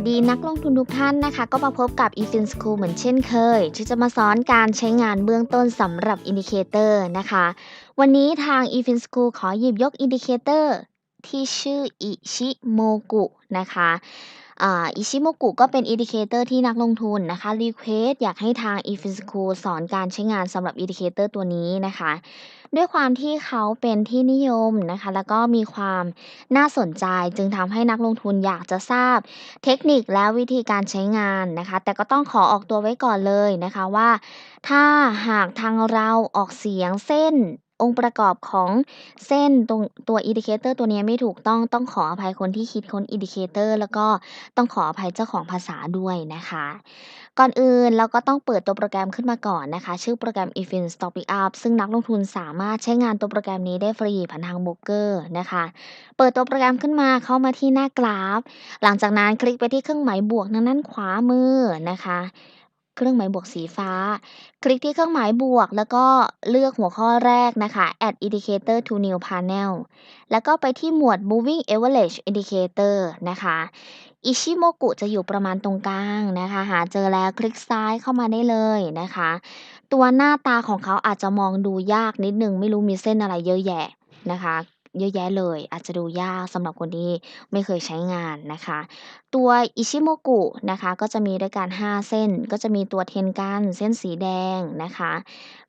วัสดีนักลงทุนทุกท่านนะคะ ก็มาพบกับ eFin School เหมือนเช่นเคย ที่จะมาสอนการใช้งานเบื้องต้นสำหรับอินดิเคเตอร์นะคะ วันนี้ทาง eFin School ขอหยิบยกอินดิเคเตอร์ที่ชื่ออิชิโมกุนะคะ อิชิโมกุก็เป็นอินดิเคเตอร์ที่นักลงทุนนะคะรีเควสอยากให้ทาง eFin School สอนการใช้งานสำหรับอินดิเคเตอร์ตัวนี้นะคะ ด้วยความที่เขาเป็นที่นิยมนะคะ แล้วก็มีความน่าสนใจจึงทำให้นักลงทุนอยากจะทราบเทคนิคและวิธีการใช้งานนะคะ แต่ก็ต้องขอออกตัวไว้ก่อนเลยนะคะว่า ถ้าหากทางเราออกเสียงเส้น องค์ประกอบของเส้นตรงตัวอินดิเคเตอร์ตัวนี้ไม่ถูกต้องต้องขออภัยคนที่คิดค้นอินดิเคเตอร์แล้วก็ต้องขออภัยเจ้าของภาษาด้วยนะคะ ก่อนอื่นเราก็ต้องเปิดตัวโปรแกรมขึ้นมาก่อนนะคะ ชื่อโปรแกรม eFin Stock Pickup ซึ่งนักลงทุนสามารถใช้งานตัวโปรแกรมนี้ได้ฟรีผ่านทางโบรกเกอร์นะคะ เปิดตัวโปรแกรมขึ้นมาเข้ามาที่หน้ากราฟ หลังจากนั้นคลิกไปที่เครื่องหมายบวกทางด้านขวามือนะคะ เครื่องหมายบวกสีฟ้า คลิกที่เครื่องหมายบวก แล้วก็เลือกหัวข้อแรกนะคะ add indicator to new panel แล้วก็ไปที่หมวด moving average indicator นะคะอิชิโมกุจะอยู่ประมาณตรงกลางนะคะ หาเจอแล้วคลิกซ้ายเข้ามาได้เลยนะคะ ตัวหน้าตาของเขาอาจจะมองดูยากนิดนึง ไม่รู้มีเส้นอะไรเยอะแยะนะคะ เยอะแยะเลย อาจจะดูยากสำหรับคนที่ไม่เคยใช้งานนะคะ ตัวอิชิโมกุนะคะก็จะมีด้วยกัน 5 เส้น ก็จะมีตัวเทนกันเส้นสีแดงนะคะ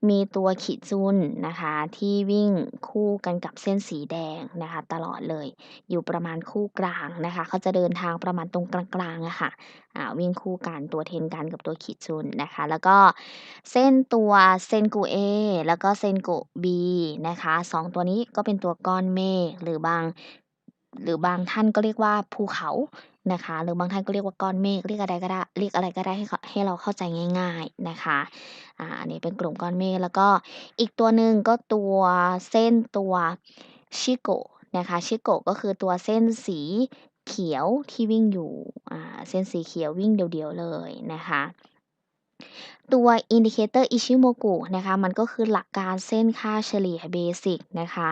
มีตัวขีดจุนนะคะที่วิ่งคู่กันกับเส้นสีแดงนะคะตลอดเลย อยู่ประมาณคู่กลางนะคะเขาจะเดินทางประมาณตรงกลางๆอะค่ะอ่าวิ่งคู่กันตัวเทนกันกับตัวขีดจุนนะคะ แล้วก็เส้นตัวเซนกุเอแล้วก็เซนกุบีนะคะสองตัวนี้ก็เป็นตัวก้อนเมฆหรือบาง หรือบางท่านก็เรียกว่าภูเขานะคะ หรือบางท่านก็เรียกว่าก้อนเมฆเรียกอะไรก็ได้เรียกอะไรก็ได้ให้ให้เราเข้าใจง่าย ๆนะคะอ่าอันนี้เป็นกลุ่มก้อนเมฆแล้วก็อีกตัวหนึ่งก็ตัวเส้นตัวชิโกะนะคะชิโกะก็คือตัวเส้นสีเขียวที่วิ่งอยู่อ่าเส้นสีเขียววิ่งเดียวๆเลยนะคะ ตัวอินดิเคเตอร์อิชิโมกุนะคะ มันก็คือหลักการเส้นค่าเฉลี่ยเบสิกนะคะ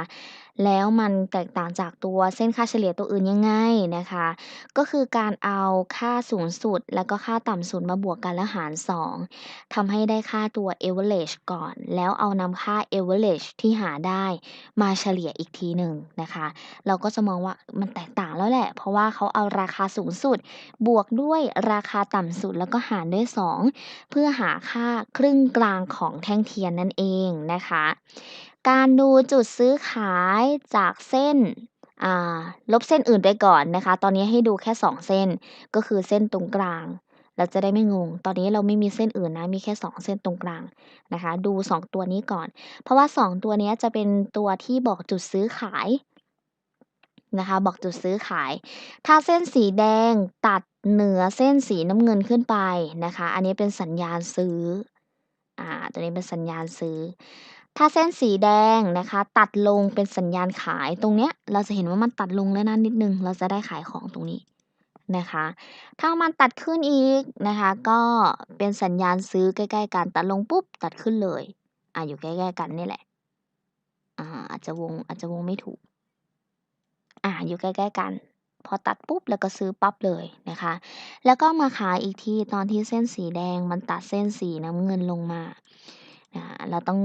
แล้วมันแตกต่างจากตัวเส้นค่าเฉลี่ยตัวอื่นยังไงนะคะ ก็คือการเอาค่าสูงสุด แล้วก็ค่าต่ำสุดมาบวกกันแล้วหาร 2ทำให้ได้ค่าตัว average ก่อน แล้วเอานำค่า average ที่หาได้มาเฉลี่ยอีกทีหนึ่งนะคะ เราก็จะมองว่ามันแตกต่างแล้วแหละ เพราะว่าเขาเอาราคาสูงสุด บวกด้วยราคาต่ำสุดแล้วก็หารด้วย 2 เพื่อหาค่าครึ่งกลางของแท่งเทียนนั่นเองนะคะ การดูจุดซื้อขายจากเส้นลบเส้นอื่นไปก่อนนะคะ ตอนนี้ให้ดูแค่ 2 เส้น ก็คือเส้นตรงกลาง เราจะได้ไม่งง ตอนนี้เราไม่มีเส้นอื่นนะ มีแค่ 2 เส้นตรงกลางนะคะ ดู 2 ตัวนี้ก่อน เพราะว่า 2 ตัวนี้จะเป็นตัวที่บอกจุดซื้อขาย นะคะ บอกจุดซื้อขาย ถ้าเส้นสีแดงตัดเหนือเส้นสีน้ำเงินขึ้นไปนะคะ อันนี้เป็นสัญญาณซื้อ อ่า ตัวนี้เป็นสัญญาณซื้อ ถ้าเส้นสีแดงนะคะ ตัดลงเป็นสัญญาณขายตรงเนี้ย เราจะเห็นว่ามันตัดลงแล้วนะนิดนึง เราจะได้ขายของตรงนี้นะคะ ถ้ามันตัดขึ้นอีกนะคะ ก็เป็นสัญญาณซื้อใกล้ๆกัน ตัดลงปุ๊บตัดขึ้นเลย อะอยู่ใกล้ๆกันนี่แหละ อ่าอาจจะวงอาจจะวงไม่ถูก อ่าอยู่ใกล้ๆกัน พอตัดปุ๊บแล้วก็ซื้อปั๊บเลยนะคะ แล้วก็มาขายอีกทีตอนที่เส้นสีแดงมันตัดเส้นสีน้ำเงินลงมาอ่าเราต้อง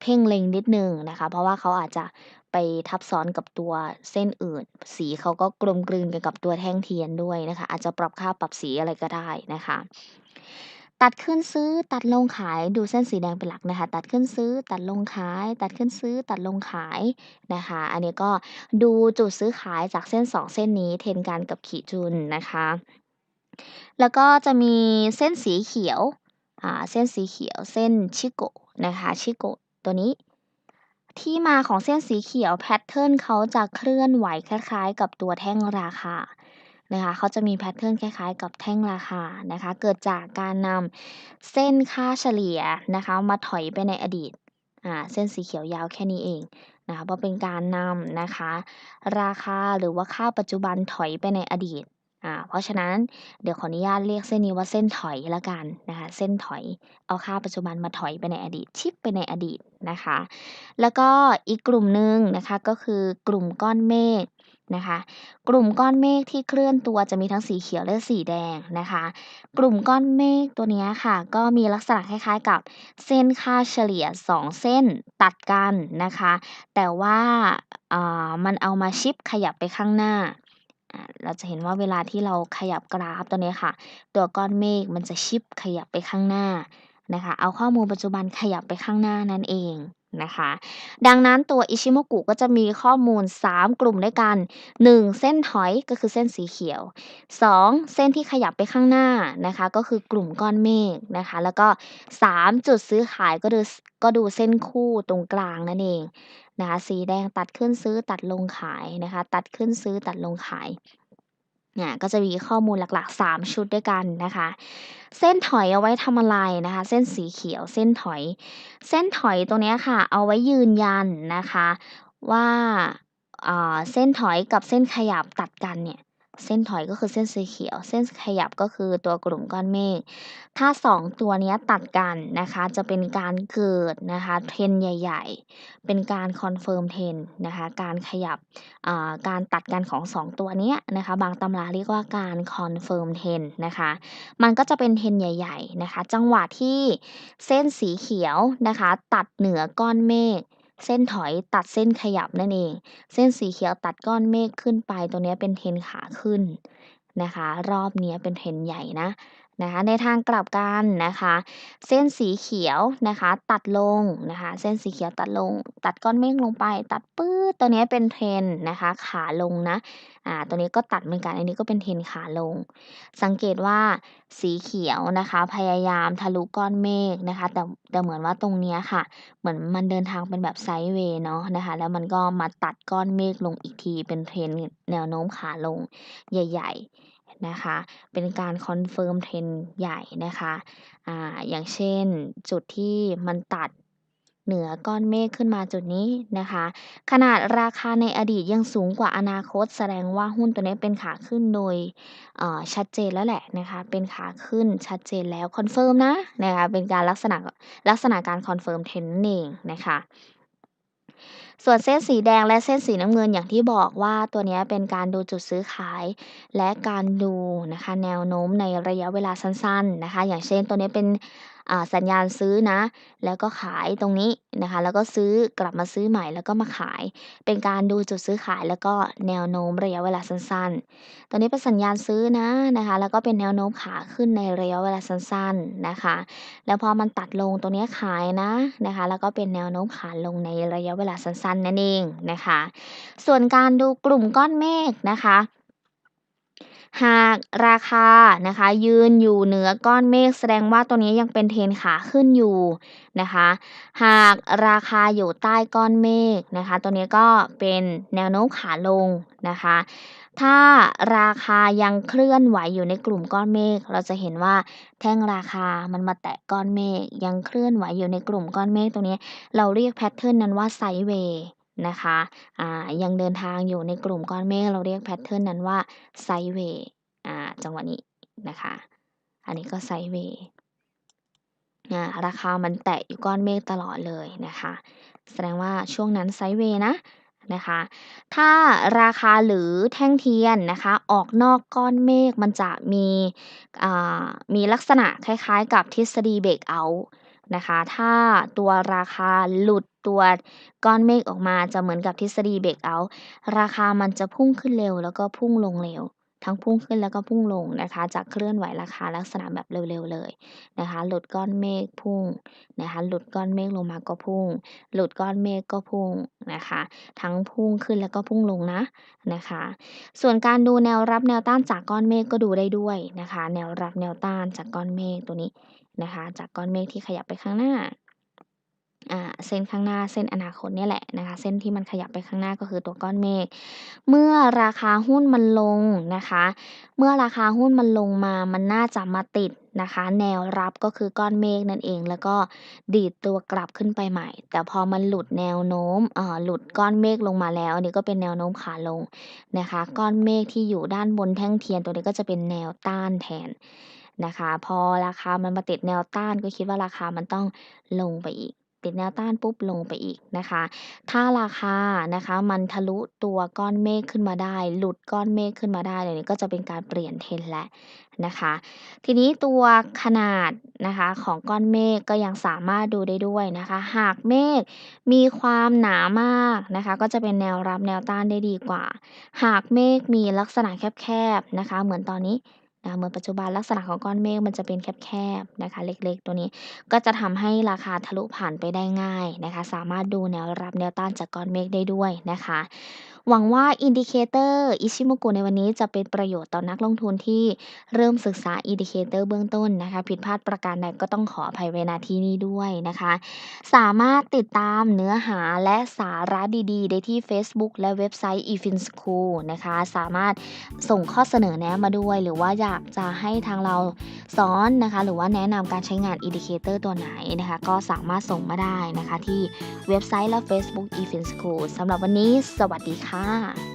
เพ่งเล็งนิดนึงนะคะ เพราะว่าเขาอาจจะไปทับซ้อนกับตัวเส้นอื่น สีเขาก็กลมกลืนกันกับตัวแท่งเทียนด้วยนะคะ อาจจะปรับค่าปรับสีอะไรก็ได้นะคะ ตัดขึ้นซื้อตัดลงขายดูเส้นสีแดงเป็นหลักนะคะ ตัดขึ้นซื้อ ตัดลงขาย ตัดขึ้นซื้อ ตัดลงขายนะคะ อันนี้ก็ดูจุดซื้อขายจากเส้นสองเส้นนี้เทนกันกับขีจุนนะคะ แล้วก็จะมีเส้นสีเขียวอ่าเส้นสีเขียวเส้นชิโกะนะคะชิโกะตัวนี้ ที่มาของเส้นสีเขียวแพทเทิร์นเขาจะเคลื่อนไหวคล้ายๆ กับตัวแท่งราคา นะคะเขาจะมีแพทเทิร์นคล้ายๆ กับแท่งราคานะคะ เกิดจากการนำเส้นค่าเฉลี่ยนะคะมาถอยไปในอดีตอ่าเส้นสีเขียวยาวแค่นี้เองนะคะเพราะเป็นการนำนะคะ ราคาหรือว่าค่าปัจจุบันถอยไปในอดีตอ่าเพราะฉะนั้นเดี๋ยวขออนุญาตเรียกเส้นนี้ว่าเส้นถอยละกันนะคะเส้นถอยเอาค่าปัจจุบันมาถอยไปในอดีต ชิปไปในอดีตนะคะ แล้วก็อีกกลุ่มหนึ่งนะคะก็คือกลุ่มก้อนเมฆ นะคะ กลุ่มก้อนเมฆที่เคลื่อนตัวจะมีทั้งสีเขียวและสีแดงนะคะ กลุ่มก้อนเมฆตัวนี้ค่ะ ก็มีลักษณะคล้ายๆกับเส้นค่าเฉลี่ย 2 เส้นตัดกันนะคะ แต่ว่ามันเอามาชิปขยับไปข้างหน้าเราจะเห็นว่าเวลาที่เราขยับกราฟตัวนี้ค่ะ ตัวก้อนเมฆมันจะชิปขยับไปข้างหน้านะคะ เอาข้อมูลปัจจุบันขยับไปข้างหน้านั่นเอง นะคะ ดังนั้นตัวอิชิโมกุก็จะมีข้อมูล 3 กลุ่มด้วยกัน 1 เส้นถอยก็คือเส้นสีเขียว 2 เส้นที่ขยับไปข้างหน้านะคะ ก็คือกลุ่มก้อนเมฆนะคะ แล้วก็ 3 จุดซื้อขายก็ดูก็ดูเส้นคู่ตรงกลางนั่นเองนะคะ สีแดงตัดขึ้นซื้อตัดลงขายนะคะ ตัดขึ้นซื้อตัดลงขาย เนี่ยก็จะมีข้อมูลหลักๆ 3 ชุดด้วยกันนะคะ เส้นถอยเอาไว้ทำอะไรนะคะ เส้นสีเขียวเส้นถอย เส้นถอยตรงนี้ค่ะ เอาไว้ยืนยันนะคะว่าเส้นถอยกับเส้นขยับตัดกันเนี่ย เส้นถอยก็คือเส้นสีเขียว เส้นขยับก็คือตัวกลุ่มก้อนเมฆ ถ้า 2 ตัวนี้ตัดกันนะคะ จะเป็นการเกิดนะคะเทรนใหญ่ ๆ เป็นการคอนเฟิร์มเทรนนะคะ การขยับการตัดกันของ 2 ตัวนี้นะคะ บางตำราเรียกว่าการคอนเฟิร์มเทรนนะคะ มันก็จะเป็นเทรนใหญ่ ๆ นะคะ จังหวะที่เส้นสีเขียวนะคะ ตัดเหนือก้อนเมฆ เส้นถอยตัดเส้นขยับนั่นเอง เส้นสีเขียวตัดก้อนเมฆขึ้นไป ตัวนี้เป็นเทรนขาขึ้นนะคะ รอบนี้เป็นเทรนใหญ่นะ นะคะในทางกลับกันนะคะ เส้นสีเขียวนะคะ ตัดลงนะคะ เส้นสีเขียวตัดลง ตัดก้อนเมฆลงไป ตัดปื้ดตัวนี้เป็นเทรนนะคะ ขาลงนะอ่าตัวนี้ก็ตัดเหมือนกันอันนี้ก็เป็นเทรนขาลง สังเกตว่าสีเขียวนะคะ พยายามทะลุก้อนเมฆนะคะ แต่แต่เหมือนว่าตรงนี้ค่ะ เหมือนมันเดินทางเป็นแบบไซด์เวย์เนาะนะคะ แล้วมันก็มาตัดก้อนเมฆลงอีกทีเป็นเทรนแนวโน้มขาลงใหญ่ ๆ นะคะ เป็นการคอนเฟิร์มเทรนใหญ่นะคะอ่าอย่างเช่นจุดที่มันตัดเหนือก้อนเมฆขึ้นมาจุดนี้นะคะ ขนาดราคาในอดีตยังสูงกว่าอนาคต แสดงว่าหุ้นตัวนี้เป็นขาขึ้นโดยชัดเจนแล้วแหละนะคะ เป็นขาขึ้นชัดเจนแล้วคอนเฟิร์มนะนะคะ เป็นการลักษณะลักษณะการคอนเฟิร์มเทรนนั่นเองนะคะ ส่วนเส้นสีแดงและเส้นสีน้ำเงินอย่างที่บอกว่าตัวนี้เป็นการดูจุดซื้อขาย และการดูนะคะแนวโน้มในระยะเวลาสั้นๆนะคะ อย่างเช่นตัวนี้เป็น สัญญาณซื้อนะ แล้วก็ขายตรงนี้นะคะ แล้วก็ซื้อกลับมาซื้อใหม่แล้วก็มาขาย เป็นการดูจุดซื้อขายแล้วก็แนวโน้มระยะเวลาสั้นๆ ตัวนี้เป็นสัญญาณซื้อนะนะคะ แล้วก็เป็นแนวโน้มขาขึ้นในระยะเวลาสั้นๆนะคะ แล้วพอมันตัดลงตัวนี้ขายนะนะคะ แล้วก็เป็นแนวโน้มขาลงในระยะเวลาสั้นๆนั่นเองนะคะ ส่วนการดูกลุ่มก้อนเมฆนะคะ หากราคานะคะยืนอยู่เหนือก้อนเมฆแสดงว่าตัวนี้ยังเป็นเทรนขาขึ้นอยู่นะคะ หากราคาอยู่ใต้ก้อนเมฆนะคะ ตัวนี้ก็เป็นแนวโน้มขาลงนะคะ ถ้าราคายังเคลื่อนไหวอยู่ในกลุ่มก้อนเมฆเราจะเห็นว่าแท่งราคามันมาแตะก้อนเมฆยังเคลื่อนไหวอยู่ในกลุ่มก้อนเมฆตรงนี้ เราเรียกแพทเทิร์นนั้นว่าไซด์เวย์นะคะอ่ายังเดินทางอยู่ในกลุ่มก้อนเมฆเราเรียกแพทเทิร์นนั้นว่าไซเวย์ อ่าจังหวะนี้นะคะ อันนี้ก็ไซเวย์อ่าราคามันแตะอยู่ก้อนเมฆตลอดเลยนะคะ แสดงว่าช่วงนั้นไซเวย์นะนะคะ ถ้าราคาหรือแท่งเทียนนะคะ ออกนอกก้อนเมฆมันจะมีมีลักษณะคล้ายๆ กับทฤษฎีเบรกเอาท์นะคะ ถ้าตัวราคาหลุดตัวก้อนเมฆออกมาจะเหมือนกับทฤษฎีเบรกเอาท์ราคามันจะพุ่งขึ้นเร็วแล้วก็พุ่งลงเร็ว ทั้งพุ่งขึ้นแล้วก็พุ่งลงนะคะ จะเคลื่อนไหวราคาลักษณะแบบเร็วๆเลยนะคะ หลุดก้อนเมฆพุ่งนะคะ หลุดก้อนเมฆลงมาก็พุ่ง หลุดก้อนเมฆก็พุ่งนะคะ ทั้งพุ่งขึ้นแล้วก็พุ่งลงนะนะคะ ส่วนการดูแนวรับแนวต้านจากก้อนเมฆก็ดูได้ด้วยนะคะ แนวรับแนวต้านจากก้อนเมฆตัวนี้นะคะ จากก้อนเมฆที่ขยับไปข้างหน้าอ่า เส้นข้างหน้าเส้นอนาคตเนี่ยแหละนะคะเส้นที่มันขยับไปข้างหน้าก็คือตัวก้อนเมฆเมื่อราคาหุ้นมันลงนะคะ เมื่อราคาหุ้นมันลงมามันน่าจะมาติดนะคะ แนวรับก็คือก้อนเมฆนั่นเอง แล้วก็ดีดตัวกลับขึ้นไปใหม่ แต่พอมันหลุดแนวโน้มหลุดก้อนเมฆลงมาแล้วนี่ก็เป็นแนวโน้มขาลงนะคะ ก้อนเมฆที่อยู่ด้านบนแท่งเทียนตัวนี้ก็จะเป็นแนวต้านแทนนะคะ พอราคามันมาติดแนวต้านก็คิดว่าราคามันต้องลงไปอีก ติดแนวต้านปุ๊บลงไปอีกนะคะ ถ้าราคานะคะมันทะลุตัวก้อนเมฆขึ้นมาได้ หลุดก้อนเมฆขึ้นมาได้เนี่ยก็จะเป็นการเปลี่ยน Trend แล้วนะคะ ทีนี้ตัวขนาดนะคะของก้อนเมฆก็ยังสามารถดูได้ด้วยนะคะ หากเมฆมีความหนามากนะคะ ก็จะเป็นแนวรับแนวต้านได้ดีกว่า หากเมฆมีลักษณะแคบๆนะคะ เหมือนตอนนี้ นะเหมือนปัจจุบันลักษณะของก้อนเมฆมันจะเป็นแคบๆนะคะ เล็กๆ ตัวนี้ก็จะทำให้ราคาทะลุผ่านไปได้ง่ายนะคะ สามารถดูแนวรับแนวต้านจากก้อนเมฆได้ด้วยนะคะ หวังว่าอินดิเคเตอร์อิชิโมกุในวันนี้จะเป็นประโยชน์ต่อนักลงทุนที่เริ่มศึกษาอินดิเคเตอร์เบื้องต้นนะคะ ผิดพลาดประการใดก็ต้องขออภัยไว้ณที่นี้ด้วยนะคะ สามารถติดตามเนื้อหาและสาระดีๆ ได้ที่เฟซบุ๊กและเว็บไซต์ eFin School นะคะ สามารถส่งข้อเสนอแนะมาด้วย หรือว่าอยากจะให้ทางเราสอนนะคะ หรือว่าแนะนำการใช้งานอินดิเคเตอร์ตัวไหนนะคะ ก็สามารถส่งมาได้นะคะ ที่เว็บไซต์และ Facebook eFin School สำหรับวันนี้ สวัสดีค่ะ啊。